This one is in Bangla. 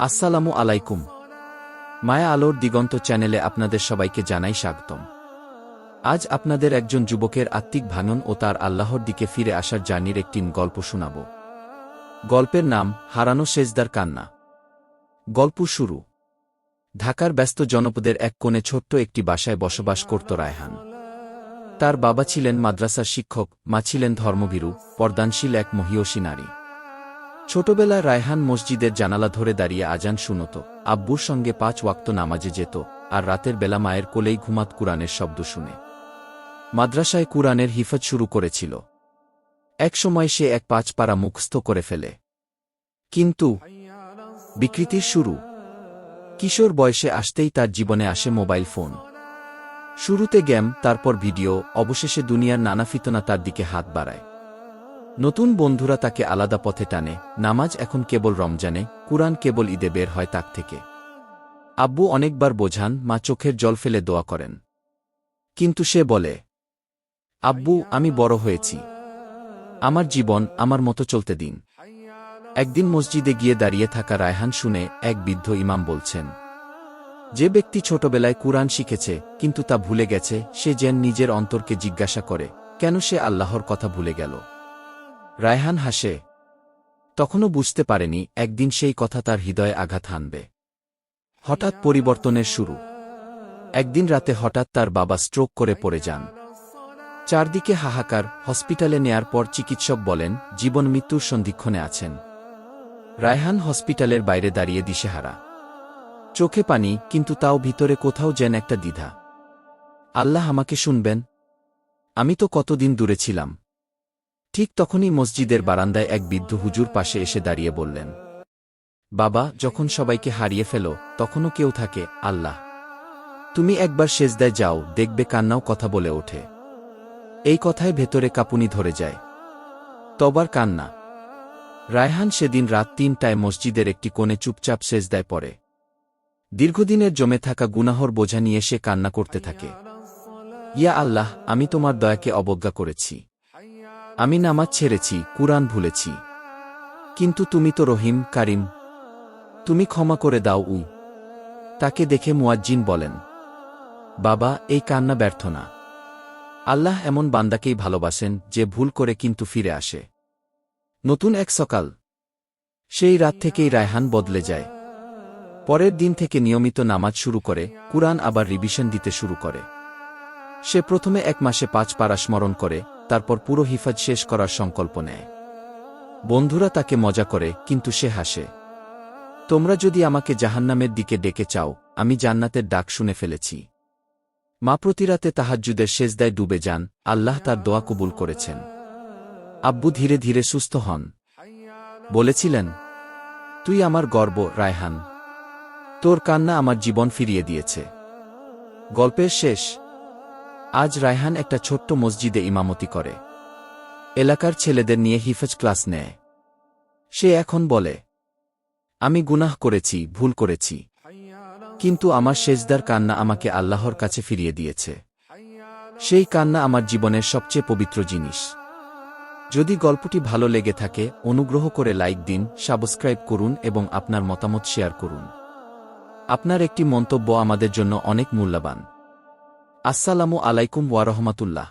আসসালামু আলাইকুম। মায়া আলোর দিগন্ত চ্যানেলে আপনাদের সবাইকে জানাই স্বাগতম। আজ আপনাদের একজন যুবকের আত্মিক ভাঙন ও তার আল্লাহর দিকে ফিরে আসার জার্নির একটি গল্প শোনাব। গল্পের নাম, হারানো সেজদার কান্না। গল্প শুরু। ঢাকার ব্যস্ত জনপদের এক কোণে ছোট্ট একটি বাসায় বসবাস করত রায়হান। তার বাবা ছিলেন মাদ্রাসার শিক্ষক, মা ছিলেন ধর্মভীরু, পর্দানশীল এক মহিয়সী নারী। ছোটবেলায় রায়হান মসজিদের জানালা ধরে দাঁড়িয়ে আজান শুনত, আব্বুর সঙ্গে পাঁচ ওয়াক্ত নামাজে যেত, আর রাতের বেলা মায়ের কোলেই ঘুমাত কুরআনের শব্দ শুনে। মাদ্রাসায় কুরআনের হিফত শুরু করেছিল। একসময় সে এক পাঁচ পাড়া মুখস্থ করে ফেলে। কিন্তু বিকৃতির শুরু। কিশোর বয়সে আসতেই তার জীবনে আসে মোবাইল ফোন। শুরুতে গেম, তারপর ভিডিও, অবশেষে দুনিয়ার নানা ফিতনা তার দিকে হাত বাড়ায়। নতুন বন্ধুরা তাকে আলাদা পথে টানে, নামাজ এখন কেবল রমজানে, কুরআন কেবল ঈদে বের হয় তাক থেকে। আব্বু অনেকবার বোঝান, মা চোখের জল ফেলে দোয়া করেন। কিন্তু সে বলে, আব্বু, আমি বড় হয়েছি। আমার জীবন, আমার মতো চলতে দিন। একদিন মসজিদে গিয়ে দাঁড়িয়ে থাকা রায়হান শুনে এক বৃদ্ধ ইমাম বলছেন, যে ব্যক্তি ছোটবেলায় কুরআন শিখেছে, কিন্তু তা ভুলে গেছে, সে যেন নিজের অন্তরকে জিজ্ঞাসা করে, কেন সে আল্লাহর কথা ভুলে গেল? রায়হান হাসে, তখনও বুঝতে পারেনি, একদিন সেই কথা তার হৃদয়ে আঘাত হানবে। হঠাৎ পরিবর্তনের শুরু। একদিন রাতে হঠাৎ তার বাবা স্ট্রোক করে পড়ে যান। চারদিকে হাহাকার, হসপিটালে নেয়ার পর চিকিৎসক বলেন, জীবন মৃত্যুর সন্ধিক্ষণে আছেন। রায়হান হসপিটালের বাইরে দাঁড়িয়ে দিশেহারা। চোখে পানি, কিন্তু তাও ভিতরে কোথাও যেন একটা দ্বিধা। আল্লাহ আমাকে শুনবেন। আমি তো কতদিন দূরে ছিলাম। ঠিক তখনই মসজিদের বারান্দায় এক বৃদ্ধ হুজুর পাশে এসে দাঁড়িয়ে বললেন, বাবা, যখন সবাইকে হারিয়ে ফেল, তখনও কেউ থাকে, আল্লাহ। তুমি একবার সেজদায় যাও, দেখবে কান্নাও কথা বলে ওঠে। এই কথায় ভেতরে কাপুনি ধরে যায়। তবার কান্না। রায়হান সেদিন রাত তিনটায় মসজিদের একটি কোণে চুপচাপ সেজদায় পড়ে। দীর্ঘদিনের জমে থাকা গুনাহর বোঝা নিয়ে সে কান্না করতে থাকে। ইয়া আল্লাহ, আমি তোমার দয়াকে অবজ্ঞা করেছি। আমি নামাজ ছেড়েছি, কুরআন ভুলেছি। কিন্তু তুমি তো রহিম, কারিম। তুমি ক্ষমা করে দাও উ তাকে দেখে মুয়াজ্জিন বলেন, বাবা, এই কান্না ব্যর্থ না। আল্লাহ এমন বান্দাকেই ভালোবাসেন যে ভুল করে কিন্তু ফিরে আসে। নতুন এক সকাল। সেই রাত থেকেই রায়হান বদলে যায়। পরের দিন থেকে নিয়মিত নামাজ শুরু করে, কুরআন আবার রিভিশন দিতে শুরু করে। সে প্রথমে এক মাসে পাঁচ পারা স্মরণ করে তারপর পুরো হিফাজ শেষ করার সংকল্প নেয়। বন্ধুরা তাকে মজা করে, কিন্তু সে হাসে। তোমরা যদি আমাকে জাহান্নামের দিকে ডেকে চাও, আমি জান্নাতের ডাক শুনে ফেলেছি। মা প্রতিরাতে তাহাজ্জুদের সেজদায় ডুবে যান, আল্লাহ তার দোয়া কবুল করেছেন। আব্বু ধীরে ধীরে সুস্থ হন। বলেছিলেন, তুই আমার গর্ব, রায়হান। তোর কান্না আমার জীবন ফিরিয়ে দিয়েছে। গল্পের শেষ আজ রায়হান একটা ছোট্ট মসজিদে ইমামতি করে। এলাকার ছেলেদের নিয়ে হিফজ ক্লাস নেয়। সে এখন বলে, আমি গুনাহ করেছি, ভুল করেছি। কিন্তু আমার সেজদার কান্না আমাকে আল্লাহর কাছে ফিরিয়ে দিয়েছে। সেই কান্না আমার জীবনের সবচেয়ে পবিত্র জিনিস। যদি গল্পটি ভালো লেগে থাকে, অনুগ্রহ করে লাইক দিন, সাবস্ক্রাইব করুন এবং আপনার মতামত শেয়ার করুন। আপনার একটি মন্তব্য আমাদের জন্য অনেক মূল্যবান। আসসালামু আলাইকুম ওয়ারহমাতুল্লাহ